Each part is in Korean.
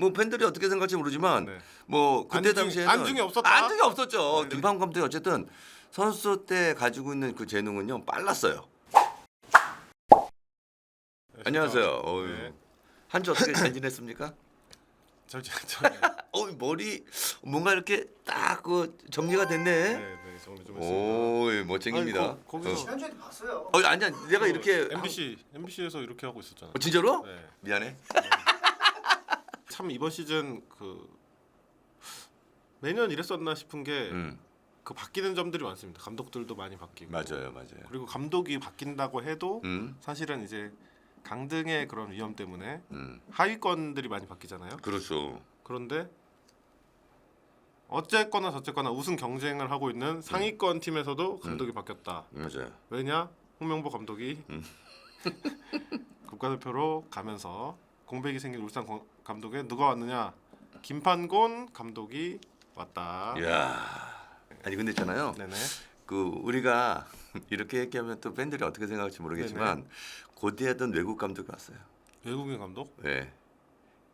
뭐 팬들이 어떻게 생각할지 모르지만 네. 뭐 그때 안중이- 당시에는 안중이 없었다? 안중이 없었죠. 네. 김판국 감독이 어쨌든 선수 때 가지고 있는 그 재능은요 빨랐어요. 안녕하세요. 어휴. 네. 한주 어떻게 잘 지냈습니까? 저, 네, 어 머리 뭔가 이렇게 딱 그 정리가 됐네. 네, 정리 좀 했습니다. 오 멋쟁입니다. 아니, 거- 거기서- 어. 지난주에도 봤어요. 어 아니야 내가 이렇게 MBC MBC에서 이렇게 하고 있었잖아요. 어, 진짜로? 네. 미안해. 참 이번 시즌 그 매년 이랬었나 싶은 게그음 바뀌는 점들이 많습니다. 감독들도 많이 바뀌고 맞아요 맞아요. 그리고 감독이 바뀐다고 해도 음 사실은 이제 강등의 그런 위험 때문에 음. 하위권들이 많이 바뀌잖아요. 그렇죠. 그런데 어쨌거나 저쨌거나 우승 경쟁을 하고 있는 상위권 팀에서도 감독이 바뀌었다. 맞아요. 왜냐? 홍명보 감독이 음. 국가대표로 가면서 공백이 생긴 울산 고- 감독에 누가 왔느냐? 김판곤 감독이 왔다. 이야. 아니 근데 있잖아요. 네네. 그 우리가 이렇게 얘기하면 또 팬들이 어떻게 생각할지 모르겠지만 고대하던 외국 감독이 왔어요. 외국인 감독? 네.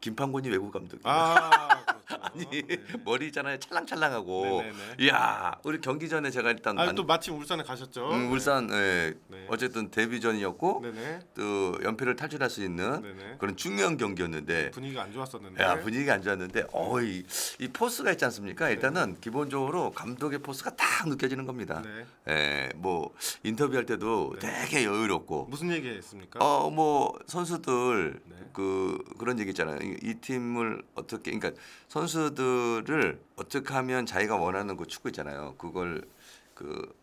김판곤이 외국 감독이. 아. 아니 네. 머리 있잖아요 찰랑찰랑하고. 네네네. 이야 우리 경기 전에 제가 일단 아, 만- 또 마침 울산에 가셨죠? 음, 울산 예, 네. 어쨌든 데뷔전이었고 네네. 또 연패를 탈출할 수 있는 네네. 그런 중요한 경기였는데 분위기가 안 좋았었는데. 야 분위기가 안 좋았는데 어이 이 포스가 있지 않습니까? 일단은 기본적으로 감독의 포스가 딱 느껴지는 겁니다. 네. 예, 뭐 인터뷰할 때도 네. 되게 여유롭고 무슨 얘기했습니까? 어 뭐 선수들 네. 그 그런 얘기 있잖아요. 이, 이 팀을 어떻게 그러니까 선수 들을 어떻게 하면 자기가 원하는 그 축구 있잖아요. 그걸 그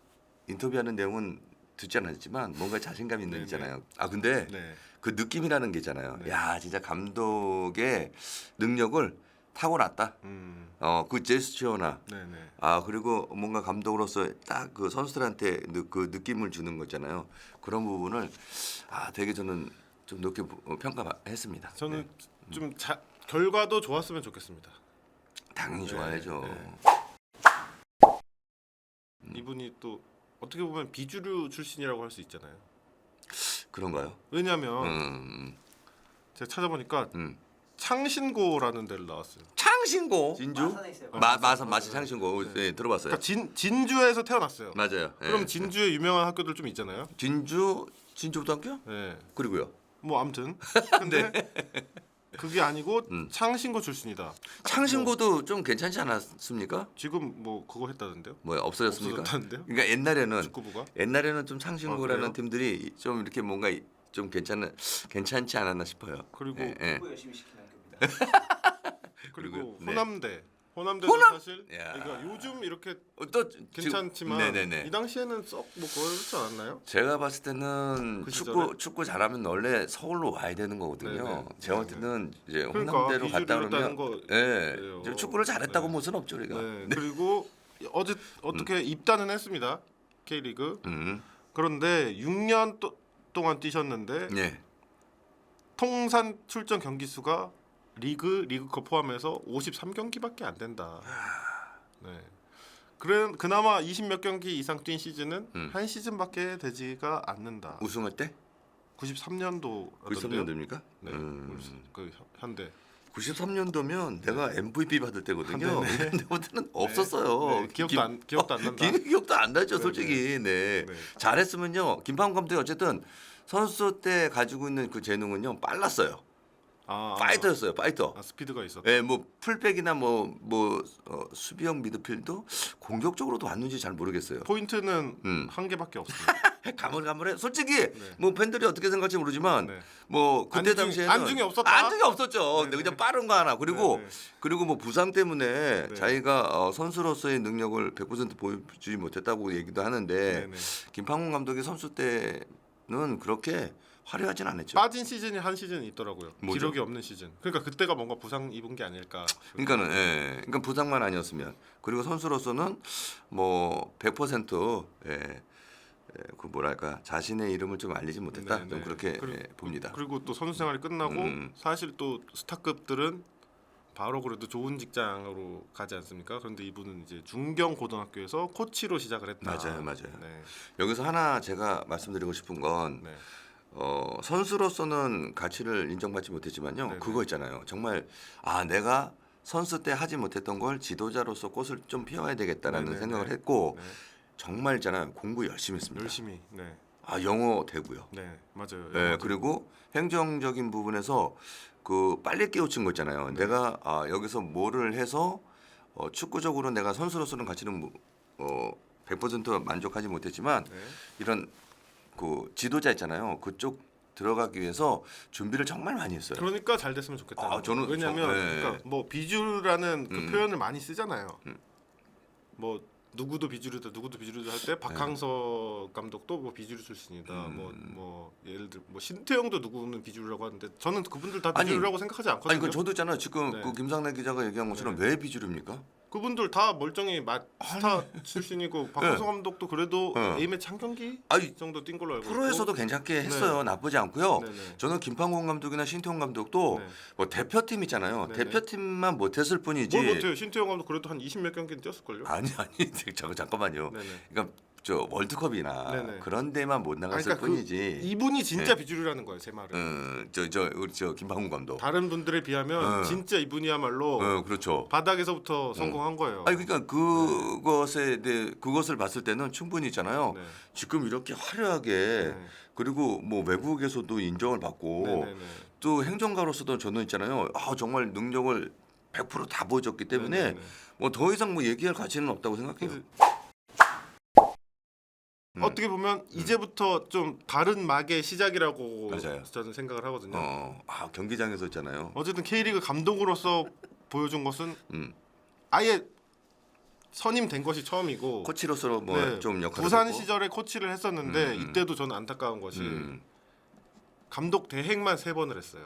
인터뷰하는 내용은 듣지 않았지만 뭔가 자신감 있는 네네. 있잖아요. 아 근데 네. 그 느낌이라는 게 있잖아요. 네. 야 진짜 감독의 능력을 타고났다. 음. 어그 제스처나 네네. 아 그리고 뭔가 감독으로서 딱 그 선수들한테 느- 그 느낌을 주는 거잖아요. 그런 부분을 아 되게 저는 좀 높게 평가했습니다. 저는 네. 좀 자, 결과도 좋았으면 좋겠습니다. 당연히 네, 좋아야죠. 네. 이분이 또 어떻게 보면 비주류 출신이라고 할 수 있잖아요. 그런가요? 왜냐하면 음, 제가 찾아보니까 음. 창신고라는 데를 나왔어요. 창신고 진주 마산에 있어요. 마 마산 마산 창신고 네. 네, 들어봤어요. 그러니까 진 진주에서 태어났어요. 맞아요. 예. 그럼 진주에 유명한 학교들 좀 있잖아요. 진주 진주고등학교 네. 그리고요 뭐 아무튼 근데 그게 아니고 네. 음. 창신고 출신이다. 창신고도 좀 괜찮지 않았습니까? 지금 뭐 그거 했다던데요? 뭐야 없어졌습니까? 없어졌다는데요? 그러니까 옛날에는 축구부가? 옛날에는 좀 아, 창신고라는 그래요? 팀들이 좀 이렇게 뭔가 이- 좀 괜찮은 괜찮지 않았나 싶어요. 그리고 예, 예. 열심히 시키는 학교입니다. 그리고 그리고요? 네. 호남대. 호남대도 호남- 사실 야. 그러니까 요즘 이렇게 어, 또 괜찮지만 네네네. 이 당시에는 썩 뭐 그렇지 않았나요? 제가 봤을 때는 그 축구 시절에? 축구 잘하면 원래 서울로 와야 되는 거거든요. 네네. 제가 볼 때는 이제 그러니까 호남대로 갔다 비주류였다는 그러면 거 예, 축구를 잘했다고 네. 볼 수는 없죠 우리가. 네. 그리고 어제 어떻게 입단은 했습니다. K리그. 음, 그런데 6년 또, 동안 뛰셨는데 네. 통산 출전 경기 수가 리그 리그컵 포함해서 53경기밖에 안 된다. 네. 그래 그나마 20 몇 경기 이상 뛴 시즌은 음. 한 시즌밖에 되지가 않는다. 우승할 때 93년도 93년도입니까? 네. 음, 그 현- 현대. 93년도면 내가 MVP 받을 때거든요. 아. 근데 그때는 없었어요. 네, 기억도 김- 안 기억도 안 어, 난다. 기, 기억도 안 나죠, 네네. 솔직히. 네. 네. 잘했으면요. 김판국 감독이 어쨌든 선수 때 가지고 있는 그 재능은요 빨랐어요. 아, 파이터였어요, 파이터. 아, 스피드가 있었. 예, 뭐 풀백이나 뭐뭐 어, 수비형 미드필도 공격적으로도 왔는지 잘 모르겠어요. 포인트는 음. 한 개밖에 없습니다. 가물가물해. 솔직히 뭐 팬들이 어떻게 생각할지 모르지만 네. 뭐 그때 안중- 당시에는 안중이 없었다? 안중이 없었죠. 네네. 근데 그냥 빠른 거 하나. 그리고 네, 네. 그리고 뭐 부상 때문에 네. 자기가 어, 선수로서의 능력을 100% 보여주지 못했다고 얘기도 하는데 네네. 김판국 감독이 선수 때는 그렇게 화려하진 않았죠. 빠진 시즌이 한 시즌 있더라고요. 뭐죠? 기록이 없는 시즌. 그러니까 그때가 뭔가 부상 입은 게 아닐까. 그러니까는 예. 그러니까 부상만 아니었으면 그리고 선수로서는 뭐 100% 예. 예, 그 뭐랄까 자신의 이름을 좀 알리지 못했다 네, 좀 네. 그렇게 그리고- 예, 봅니다. 그리고 또 선수 생활이 끝나고 음. 사실 또 스타급들은 바로 그래도 좋은 직장으로 가지 않습니까? 그런데 이분은 이제 중경 고등학교에서 코치로 시작을 했다. 맞아요, 맞아요. 네. 여기서 하나 제가 말씀드리고 싶은 건 네. 어, 선수로서는 가치를 인정받지 못했지만요. 네네. 그거 있잖아요. 정말 아 내가 선수 때 하지 못했던 걸 지도자로서 꽃을 좀 피워야 되겠다라는 네네네. 생각을 했고 네. 정말 있잖아요. 공부 열심히 했습니다. 열심히. 네. 아 영어 되고요. 네. 맞아요. 네, 영어도. 그리고 행정적인 부분에서 그 빨리 깨우친 거 있잖아요. 네. 내가 아, 여기서 뭐를 해서 어, 축구적으로 내가 선수로서는 가치는 뭐, 어, 100% 만족하지 못했지만 네. 이런 그 지도자 있잖아요. 그쪽 들어가기 위해서 준비를 정말 많이 했어요. 그러니까 잘 됐으면 좋겠다. 아, 저는 왜냐하면 저- 네. 그러니까 뭐 비주라는 그 음. 표현을 많이 쓰잖아요. 음. 뭐 누구도 비주류다, 누구도 비주류다 할 때 박항서 감독도 뭐 비주류 출신이다. 네. 음. 뭐 뭐 예를 들어 뭐 신태영도 누구는 비주류라고 하는데 저는 그분들 다 아니, 비주류라고 생각하지 않거든요. 아니 그 저도 있잖아요. 지금 네. 그 김상래 기자가 얘기한 것처럼 왜 비주류입니까? 그분들 다 멀쩡히 마 스타 출신이고 박항서 감독도 그래도 네. A매치 한 경기 아니 정도 뛴 걸로 알고 프로에서도. 괜찮게 했어요. 나쁘지 않고요. 네. 네네. 저는 김판공 감독이나 신태용 감독도 네. 뭐 대표팀 있잖아요. 네네. 대표팀만 못했을 뿐이지. 뭘 못해요? 신태영 감독 그래도 한 20 몇 경기는 뛰었을걸요. 아니 아니 잠깐 잠깐만요. 네네. 그러니까 저 월드컵이나 네네. 그런 데만 못 나갔을 그러니까 그 뿐이지. 이분이 진짜 비주류라는 거예요, 제 말은. 어, 저저 우리 저 김판공 감독. 다른 분들에 비하면 어. 진짜 이분이야말로 어, 그렇죠. 바닥에서부터 성공한 거예요. 아니 그러니까 그것에 대해 그것을 봤을 때는 충분히 있잖아요. 네. 지금 이렇게 화려하게 네. 그리고 뭐 외국에서도 인정을 받고 네네네. 또 행정가로서도 저는 있잖아요. 아 정말 능력을 100%다 보여줬기 때문에 네네네. 뭐 더 이상 뭐 얘기할 가치는 없다고 생각해요. 음. 어떻게 보면 이제부터 좀 다른 막의 시작이라고 맞아요. 저는 생각을 하거든요. 어, 아 경기장에서 있잖아요. 어쨌든 K리그 감독으로서 보여준 것은 음. 아예 선임된 것이 처음이고 코치로서 뭐 네, 좀 역할을 부산 했고. 시절에 코치를 했었는데 음, 음. 이때도 저는 안타까운 것이 음. 감독 대행만 세 번을 했어요.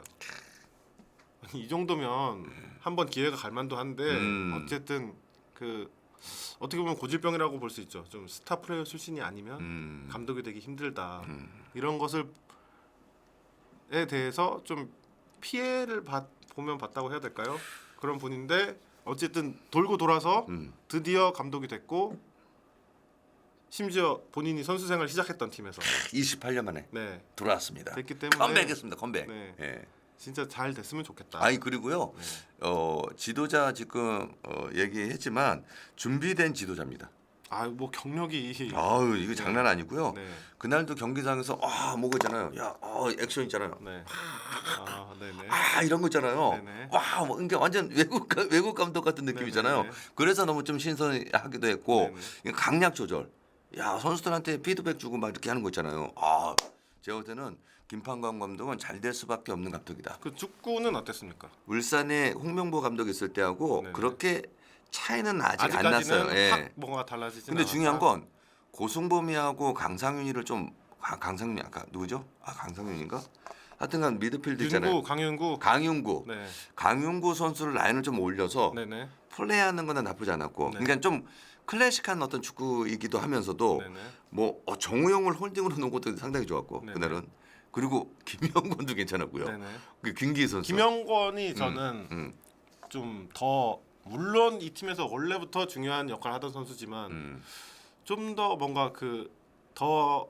아니, 이 정도면 한 번 기회가 갈 만도 한데 음. 어쨌든 그 어떻게 보면 고질병이라고 볼 수 있죠. 좀 스타 플레이어 출신이 아니면 음. 감독이 되기 힘들다. 음. 이런 것을에 대해서 좀 피해를 받, 보면 봤다고 해야 될까요? 그런 분인데 어쨌든 돌고 돌아서 음. 드디어 감독이 됐고 심지어 본인이 선수 생활 시작했던 팀에서 28년 만에 네 돌아왔습니다. 됐기 때문에 컴백했습니다. 컴백. 네. 예. 진짜 잘 됐으면 좋겠다. 아니 그리고요. 네. 어, 지도자 지금 어, 얘기했지만 준비된 지도자입니다. 아뭐 경력이 아유 이거 장난 아니고요. 네. 그날도 경기장에서 아 뭐가 있잖아요. 야, 어, 액션 있잖아요. 네. 아, 네네. 아 이런 거 있잖아요. 네네. 와, 뭐, 그러니까 완전 외국 가- 외국 감독 같은 느낌이잖아요. 네네네. 그래서 너무 좀 신선하기도 했고 네네. 이게 강약 조절. 야 선수들한테 피드백 주고 막 이렇게 하는 거 있잖아요. 아 제가 볼 때는 김판광 감독은 잘 될 수밖에 없는 감독이다. 그 축구는 어땠습니까? 울산에 홍명보 감독 있을 때하고 네네. 그렇게 차이는 아직 안 아직까지는 났어요. 예. 확 뭔가 달라지지. 근데 중요한 건 고승범이하고 강상윤이를 좀 아, 강상윤 아까 누구죠? 아 강상윤인가? 하여튼간 미드필드 있잖아요. 윤구, 강윤구. 강윤구, 네. 강윤구 선수를 라인을 좀 올려서 네네. 플레이하는 거는 나쁘지 않았고, 네. 그러니까 좀 클래식한 어떤 축구이기도 하면서도 네네. 뭐 어, 정우영을 홀딩으로 놓은 것도 상당히 좋았고 네네. 그날은 그리고 김영권도 괜찮았고요. 네네. 그 김기희 선수. 김영권이 저는 음, 좀 더 물론 이 팀에서 원래부터 중요한 역할을 하던 선수지만 음. 좀 더 뭔가 그 더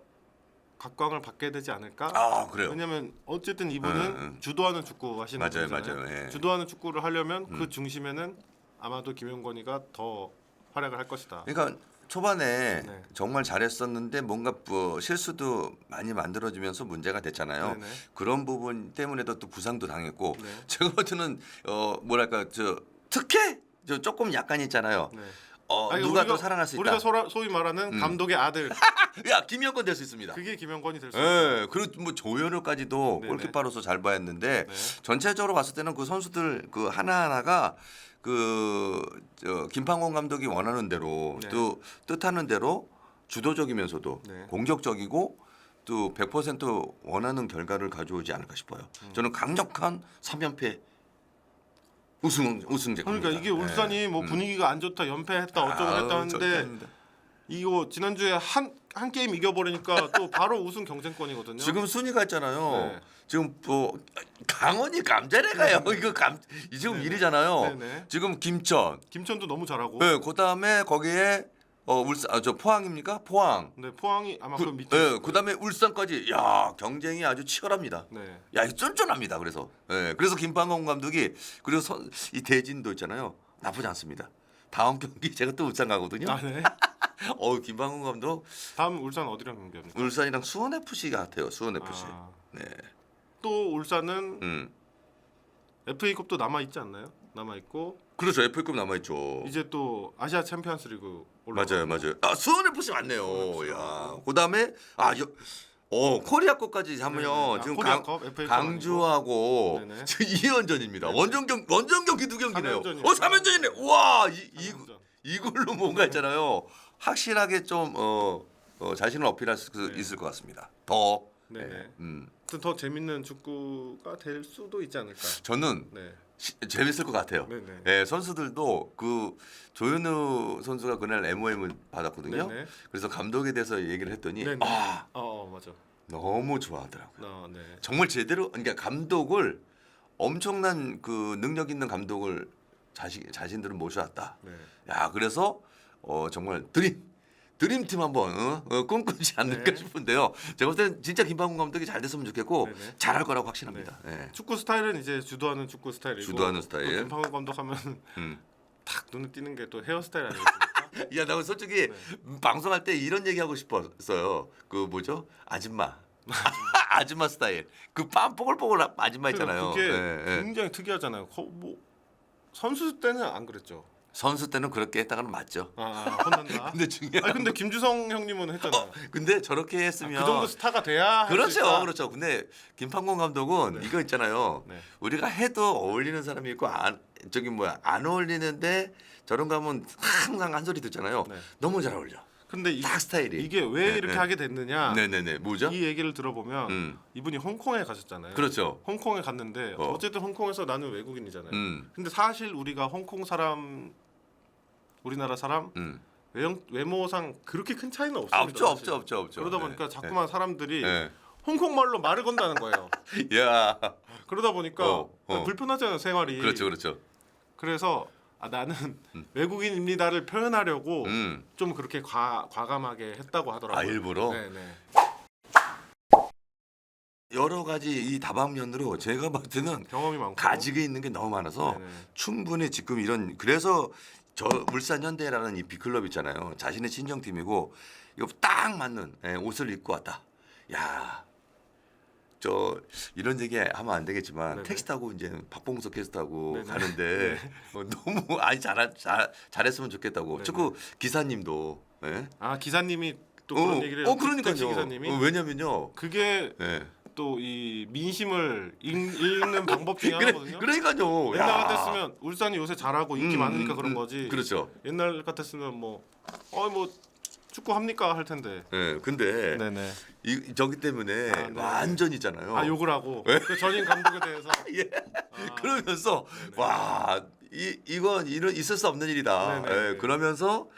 각광을 받게 되지 않을까? 아 그래요. 왜냐면 어쨌든 이분은 음, 음. 주도하는 축구 하시는 맞아요, 분이잖아요. 맞아요. 예. 주도하는 축구를 하려면 음. 그 중심에는 아마도 김영권이가 더 활약을 할 것이다. 그러니까 초반에 네. 정말 잘했었는데 뭔가 뭐 실수도 많이 만들어지면서 문제가 됐잖아요. 네네. 그런 부분 때문에도 또 부상도 당했고 네. 제가 볼 때는 어 뭐랄까 저 특혜 저 조금 약간 있잖아요. 네. 어 아니, 누가 우리가- 더 살아날 수 있다. 우리가 소라, 소위 말하는 음. 감독의 아들 야 김영권 될 수 있습니다. 그게 김영권이 될 수 있어요. 예, 그리고 뭐 조현우까지도 네네. 골키퍼로서 잘 봐야 했는데 네. 전체적으로 봤을 때는 그 선수들 그 하나 하나가 그 저 김판곤 감독이 원하는 대로 네. 또 뜻하는 대로 주도적이면서도 네. 공격적이고 또 100% 원하는 결과를 가져오지 않을까 싶어요. 음. 저는 강력한 3연패 우승 우승제. 그러니까 이게 울산이 뭐 분위기가 안 좋다 연패했다 어쩌고 했다 하는데 이거 지난주에 한 한 게임 이겨버리니까 또 바로 우승 경쟁권이거든요. 지금 순위가 있잖아요. 네. 지금 뭐 강원이 감자래 가요. 이거 감 지금 네네. 일이잖아요. 네네. 지금 김천. 김천도 너무 잘하고 네, 그다음에 거기에 어 울산 아, 저 포항입니까? 포항. 네, 포항이 아마 그, 그, 밑에. 예, 그다음에 울산까지 야 경쟁이 아주 치열합니다. 네. 야, 이 쫀쫀합니다. 그래서 예, 그래서 김판공 감독이 그리고 선, 이 대진도 있잖아요. 나쁘지 않습니다. 다음 경기 제가 또 울산 가거든요. 아, 네. 어 김판공 감독 다음 울산 어디랑 경기합니까? 울산이랑 수원 FC 같아요. 수원 FC. 아, 네. 또 울산은 음. FA컵도 남아 있지 않나요? 남아 있고 그렇죠. FA급 남아 있죠. 이제 또 아시아 챔피언스리그 올라. 맞아요, 맞아요. 아 수원 FC 맞네요. 수원 FC. 야, 그다음에 아, 여, 어 코리아컵까지 하면요. 네네. 아, 지금 코리아컵, 강, FA 컵 강주하고 네네. 지금 2연전입니다. 원정 경 원정 경기 두 경기네요. 삼연전이요. 어, 3연전이네. 와, 이, 이. 이걸로 뭔가 있잖아요. 확실하게 좀 어, 어, 자신을 어필할 수 네. 있을 것 같습니다. 더. 네네. 네. 음. 아무튼 더 재밌는 축구가 될 수도 있지 않을까. 저는 네. 시, 재밌을 것 같아요. 네네. 예, 선수들도 그 조현우 선수가 그날 MOM을 받았거든요. 네네. 그래서 감독에 대해서 얘기를 했더니 네네. 아 어, 어 맞아. 너무 좋아하더라고요. 어, 네. 정말 제대로 그러니까 감독을 엄청난 그 능력 있는 감독을 자신 자신들은 모셔왔다. 네. 야 그래서 어 정말 드림 드림팀 한번 어? 어, 꿈꾸지 않을까 네. 싶은데요. 제가 볼 때는 진짜 김방훈 감독이 잘 됐으면 좋겠고 네네. 잘할 거라고 확신합니다. 예. 축구 스타일은 이제 주도하는 축구 스타일이고 주도하는 스타일. 또 김팡우 감독 하면 음. 탁 눈에 띄는 게 또 헤어스타일 아니겠습니까? 야, 나 솔직히 네. 방송할 때 이런 얘기 하고 싶었어요. 그 뭐죠? 아줌마. 아줌마 스타일. 그 빰 뽀글뽀글 아줌마 있잖아요. 그게 예, 예. 굉장히 특이하잖아요. 거, 뭐 선수 때는 안 그랬죠. 선수 때는 그렇게 했다가는 맞죠. 아, 아 혼난다. 근데 중요한 아니 근데 김주성 형님은 했잖아요. 어, 근데 저렇게 아, 했으면 그 정도 스타가 돼야 할수 그렇죠, 있다. 그렇죠. 근데 김판공 감독은 네. 이거 있잖아요. 네. 우리가 해도 어울리는 사람이 있고 안 저기 뭐야 안 어울리는데 저런 거 하면 항상 한 소리 듣잖아요. 네. 너무 잘 어울려. 근데 이, 딱 스타일이. 이게 왜 네, 이렇게 네. 하게 됐느냐? 네네네. 뭐죠? 이 얘기를 들어보면 음, 이분이 홍콩에 가셨잖아요. 그렇죠. 홍콩에 갔는데 어. 어. 쨌든 홍콩에서 나는 외국인이잖아요. 음, 근데 사실 우리가 홍콩 사람 우리나라 사람 음. 외형, 외모상 그렇게 큰 차이는 없습니다. 아, 없죠, 사실. 없죠, 없죠, 없죠. 그러다 네, 보니까 자꾸만 사람들이 네. 홍콩 말로 말을 건다는 거예요. 네. 야, 그러다 보니까 어, 어. 불편하잖아요 생활이. 그렇죠, 그렇죠. 그래서 아, 나는 음. 외국인입니다를 표현하려고 음, 좀 그렇게 과, 과감하게 했다고 하더라고요. 아 일부러 네 네. 여러 가지 이 다방면으로 제가 봤을 때는 경험이 많고. 가지고 있는 게 너무 많아서 네네. 충분히 지금 이런 그래서 저 울산 현대라는 이 비클럽 있잖아요. 자신의 친정팀이고 이거 딱 맞는 예, 옷을 입고 왔다. 야. 저 이런 얘기 하면 안 되겠지만 네네. 택시 타고 이제 박봉석 캐스트하고 네네. 가는데 어, 너무 아니 잘, 잘 잘했으면 좋겠다고 네네. 축구 기사님도 예? 아 기사님이 또 어, 그런 얘기를 해요. 어 그러니까요. 기사님이 어, 왜냐면요. 그게 예. 또 이 민심을 읽, 읽는 방법 중에 하나거든요. 그래, 그러니까요. 옛날 야. 같았으면 울산이 요새 잘하고 인기 음, 많으니까 음, 그런 음, 거지. 그렇죠. 옛날 같았으면 뭐어뭐 축구 합니까 할 텐데. 예. 근데 네네. 이 저기 때문에 아, 네. 완전이잖아요. 아 욕을 하고 그 전임 감독에 대해서. 예. 아, 그러면서 와, 이 이건 이런 있을 수 없는 일이다. 네네. 예, 그러면서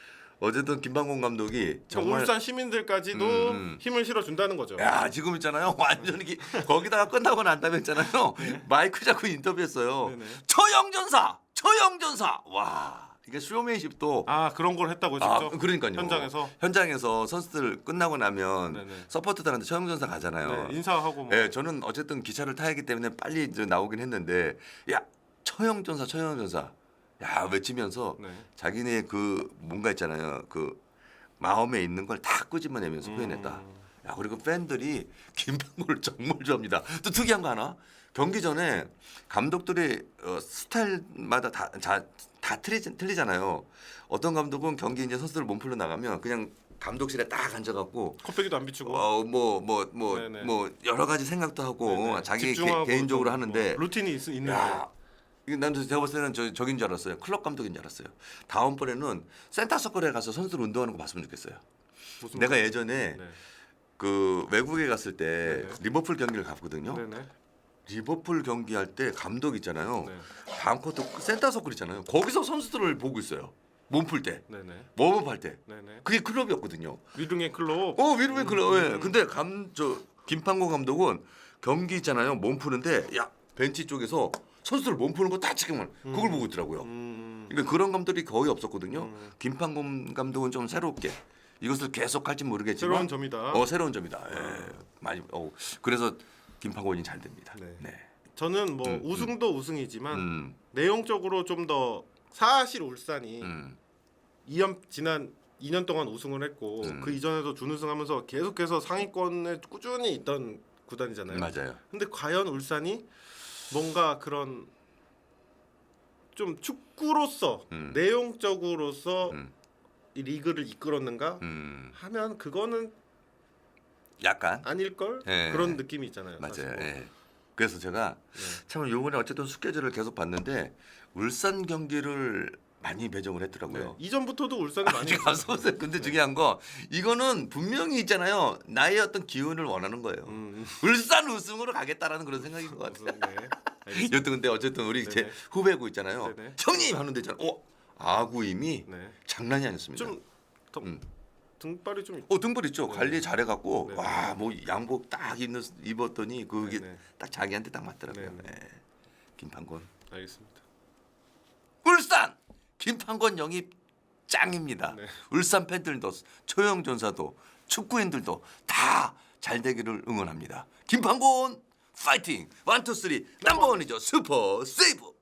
어쨌든 김방공 감독이 정말 울산 시민들까지도 음, 음. 힘을 실어 준다는 거죠. 야 지금 있잖아요 완전히 기- 거기다가 끝나고 난 다음에 있잖아요 마이크 잡고 인터뷰했어요 네. 네네. 처영전사 처영전사 와 이게 쇼맨십도 아 그런 걸 했다고 아, 직접 그러니까요 현장에서 현장에서 선수들 끝나고 나면 네네. 서포트들한테 처영전사 가잖아요 네, 인사하고 뭐. 예, 저는 어쨌든 기차를 타야 하기 때문에 빨리 이제 나오긴 했는데 야 처형전사 처형전사 야 외치면서 네. 자기네 그 뭔가 있잖아요 그 마음에 있는 걸 다 끄집어내면서 표현했다. 음. 야 그리고 팬들이 김병구를 정말 좋아합니다. 또 특이한 거 하나 경기 전에 감독들이 어, 스타일마다 다, 다, 다 틀리, 틀리잖아요. 어떤 감독은 경기 이제 선수들 몸풀러 나가면 그냥 감독실에 딱 앉아갖고 컵배기도 안 비추고. 어 뭐 뭐 뭐 뭐 네네. 여러 가지 생각도 하고 네네. 자기 개, 집중하고 개인적으로 좀 하는데 뭐 루틴이 있, 있는데. 야, 난 제가 봤을 때는 저 저긴 줄 알았어요. 클럽 감독인 줄 알았어요. 다음번에는 센터 서클에 가서 선수들 운동하는 거 봤으면 좋겠어요. 무슨 내가 말- 예전에 네. 그 외국에 갔을 때 네네. 리버풀 경기를 갔거든요. 네네. 리버풀 경기 할 때 감독 있잖아요. 네. 반코트 센터 서클 있잖아요. 거기서 선수들을 보고 있어요. 몸 풀 때, 네네. 웜업 할 때. 네네. 그게 클럽이었거든요. 위등의 클럽. 어 위르메 클럽. 예. 음. 근데 감 저 김판고 감독은 경기 있잖아요. 몸 푸는데 야 벤치 쪽에서 선수들 몸 푸는 거 다 지금은 그걸 보고 있더라고요. 음, 그러니까 그런 감독이 거의 없었거든요. 음. 김판곤 감독은 좀 새롭게 이것을 계속 할지 모르겠지만 새로운 점이다. 어 새로운 점이다. 예. 많이 어 그래서 김판곤이 잘 됩니다. 네. 네. 저는 뭐 음, 우승도 우승이지만 음, 내용적으로 좀 더 사실 울산이 음, 2년 지난 2년 동안 우승을 했고 음. 그 이전에도 준우승하면서 계속해서 상위권에 꾸준히 있던 구단이잖아요. 맞아요. 근데 과연 울산이 뭔가 그런 좀 축구로서 음. 내용적으로서 음. 이 리그를 이끌었는가 음, 하면 그거는 약간 아닐 걸 예. 그런 느낌이 있잖아요. 사실 맞아요. 뭐. 예. 그래서 제가 네. 참 요번에 어쨌든 스케줄을 계속 봤는데 울산 경기를 많이 배정을 네. 했더라고요. 이전부터도 울산이 많이 안 써봤어요. 근데 네. 중요한 거 이거는 분명히 있잖아요. 나의 어떤 기운을 원하는 거예요. 음, 울산 우승으로 가겠다라는 그런 생각인 것 같아요. 네. 알겠습니다. 여튼 근데 어쨌든 우리 제 네네. 후배고 있잖아요. 네네. 형님 하는 데잖아. 어 아구임이 네. 장난이 아니었습니다. 좀 더, 음. 등발이 좀 어 등불 있죠. 네. 관리 잘해갖고 네네. 와뭐 양복 딱 입는 입었더니 그게 네네. 딱 자기한테 딱 맞더라고요. 네네. 예. 김판곤 알겠습니다. 김판곤 영입 짱입니다. 네. 울산 팬들도 초영 전사도 축구인들도 다 잘 되기를 응원합니다. 김판곤 파이팅! 원투 쓰리 넘버원이죠. 슈퍼 세이브.